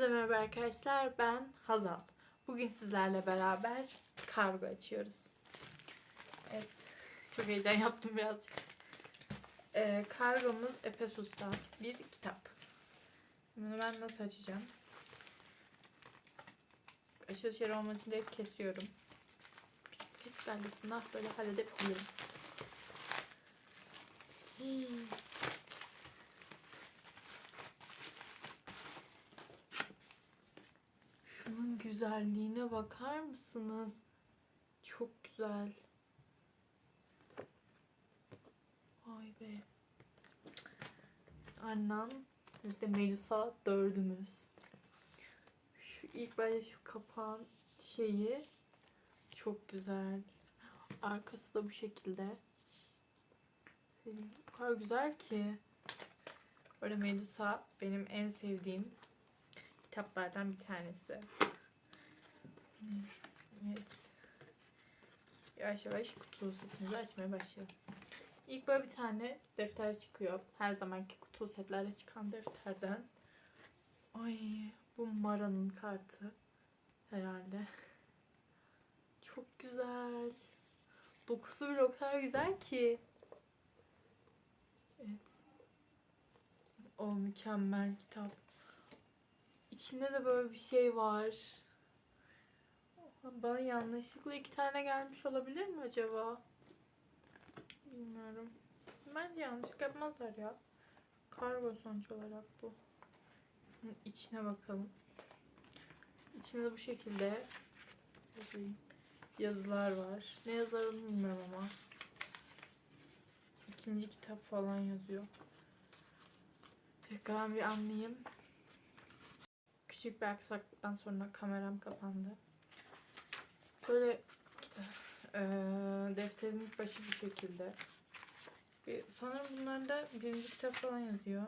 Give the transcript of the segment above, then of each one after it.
Hepinize merhaba arkadaşlar. Ben Hazal. Bugün sizlerle beraber kargo açıyoruz. Evet. Çok heyecan yaptım birazcık. Ee, kargomuz Epesus'ta bir kitap. Bunu ben nasıl açacağım? Açılış yeri olmadığı için direkt kesiyorum. Kesik belgesinden böyle halledebilirim. Hmm. Şunun güzelliğine bakar mısınız? Çok güzel. Vay be. Annem biz de Medusa dördümüz. Şu ilk başta şu kapağın şeyi çok güzel. Arkası da bu şekilde. Senin o kadar güzel ki. Böyle Medusa benim en sevdiğim kitaplardan bir tanesi. Evet. Yavaş yavaş kutu setimizi açmaya başlayalım. İlk böyle bir tane defter çıkıyor. Her zamanki kutu setlerde çıkan defterden. Ay bu Mara'nın kartı herhalde. Çok güzel. Dokusu bile o kadar güzel ki. Evet. O mükemmel kitap. İçinde de böyle bir şey var. Bana yanlışlıkla iki tane gelmiş olabilir mi acaba? Bilmiyorum. Bence yanlış yapmazlar ya. Kargo sonuç olarak bu. Bunun içine bakalım. İçinde bu şekilde yazılar var. Ne yazar bilmiyorum ama. İkinci kitap falan yazıyor. Tekrar bir anlayayım. Küçük bir aksaklıktan sonra kameram kapandı. Böyle kitap, eee, defterin başı bu şekilde. Bir, sanırım bunlarda birinci kitap falan yazıyor.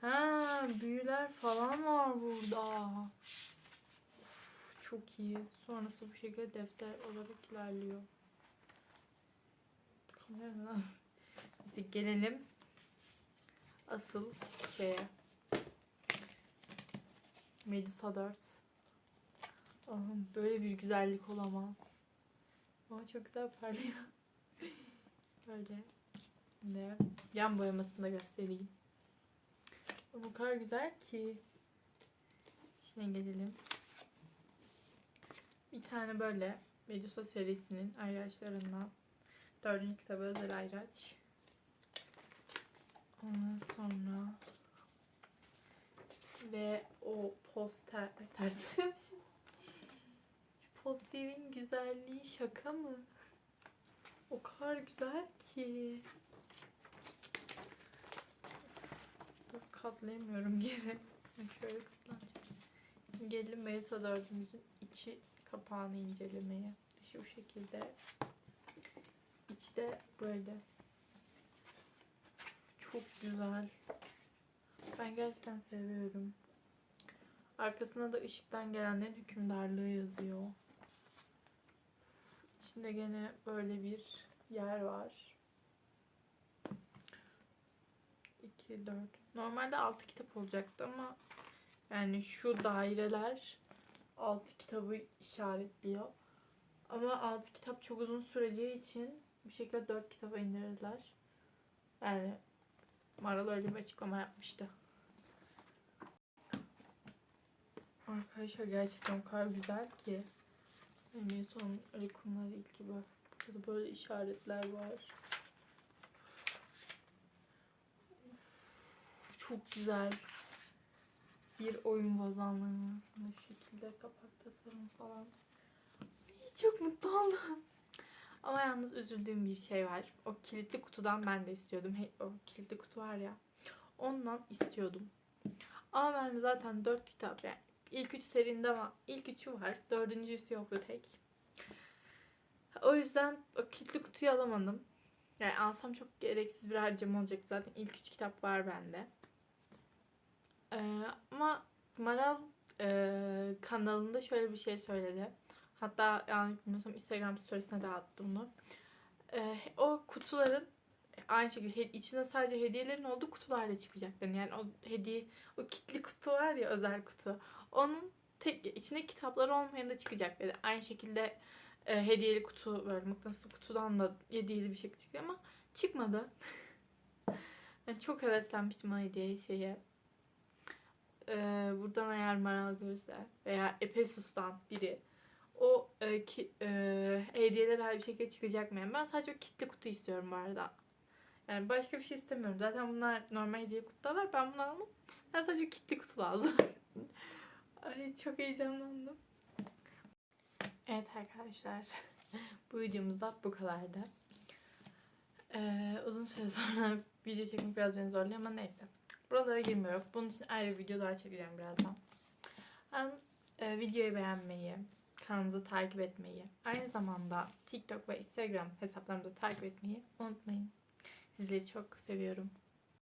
Ha, büyüler falan var burada. Of, çok iyi. Sonrası bu şekilde defter olarak ilerliyor. Kamera Neyse gelelim asıl şeye. Medusa 4. Allah'ım böyle bir güzellik olamaz. Ama çok güzel parlıyor. Böyle. Şimdi yan boyamasını da göstereyim. O kadar güzel ki. İçine gelelim. Bir tane böyle Medusa serisinin ayraçlarından dördüncü kitabı özel ayraç. Ondan sonra ve poster ters. Şu posterin güzelliği şaka mı? O kadar güzel ki. Dur katlayamıyorum geri. Şöyle katlanacağım. Gelin Melisa dördümüzün içi kapağını incelemeye. Dışı bu şekilde. İçi de böyle. Çok güzel. Ben gerçekten seviyorum. Arkasına da ışıktan gelenlerin hükümdarlığı yazıyor. İçinde gene böyle bir yer var. 2, 4. Normalde 6 kitap olacaktı ama yani şu daireler 6 kitabı işaretliyor. Ama 6 kitap çok uzun süreceği için bu şekilde 4 kitaba indirdiler. Yani Maral öyle bir açıklama yapmıştı. Arkadaşlar gerçekten o kadar güzel ki. En son rekumlar ilk gibi. Burada böyle işaretler var. Çok güzel. Bir oyun bozanlığının aslında şu şekilde kapak tasarım falan. Ay, Çok mutlu oldum. Ama yalnız üzüldüğüm bir şey var. O kilitli kutudan ben de istiyordum. Hey, o kilitli kutu var ya. Ondan istiyordum. Ama ben zaten 4 kitap yani ilk 3 serinde var. İlk 3'ü var. Dördüncüsü yoktu tek. O yüzden o kilitli kutuyu alamadım. Yani alsam çok gereksiz bir harcama olacaktı. Zaten ilk 3 kitap var bende. Ee, ama Maral e, kanalında şöyle bir şey söyledi. Hatta yani bilmiyorsam Instagram storiesine de attım bunu. Ee, o kutuların aynı şekilde içinde sadece hediyelerin olduğu kutularla çıkacaklar. Yani o hediye o kitli kutu var ya özel kutu. Onun tek içinde kitapları olmayan da çıkacak dedi. Aynı şekilde e, hediyeli kutu böyle mıknatıslı kutudan da hediyeli bir şekilde çıkıyor ama çıkmadı. ben çok heveslenmiştim o hediye şeye. Ee, buradan eğer Maral görürse veya Epesus'tan biri o e, ki, e, hediyeler her bir şekilde çıkacak mı? Yani ben sadece o kitli kutu istiyorum bu arada. Yani başka bir şey istemiyorum. Zaten bunlar normal hediye kutuda var. Ben bunu aldım. Ben sadece kitli kutu lazım. Ay çok heyecanlandım. Evet arkadaşlar. bu videomuzda bu kadardı. Ee, uzun süre sonra video çekmek biraz beni zorluyor ama neyse. Buralara girmiyorum. Bunun için ayrı bir video daha çekeceğim birazdan. Ben e, videoyu beğenmeyi, kanalımızı takip etmeyi, aynı zamanda TikTok ve Instagram hesaplarımızı takip etmeyi unutmayın. Sizleri çok seviyorum.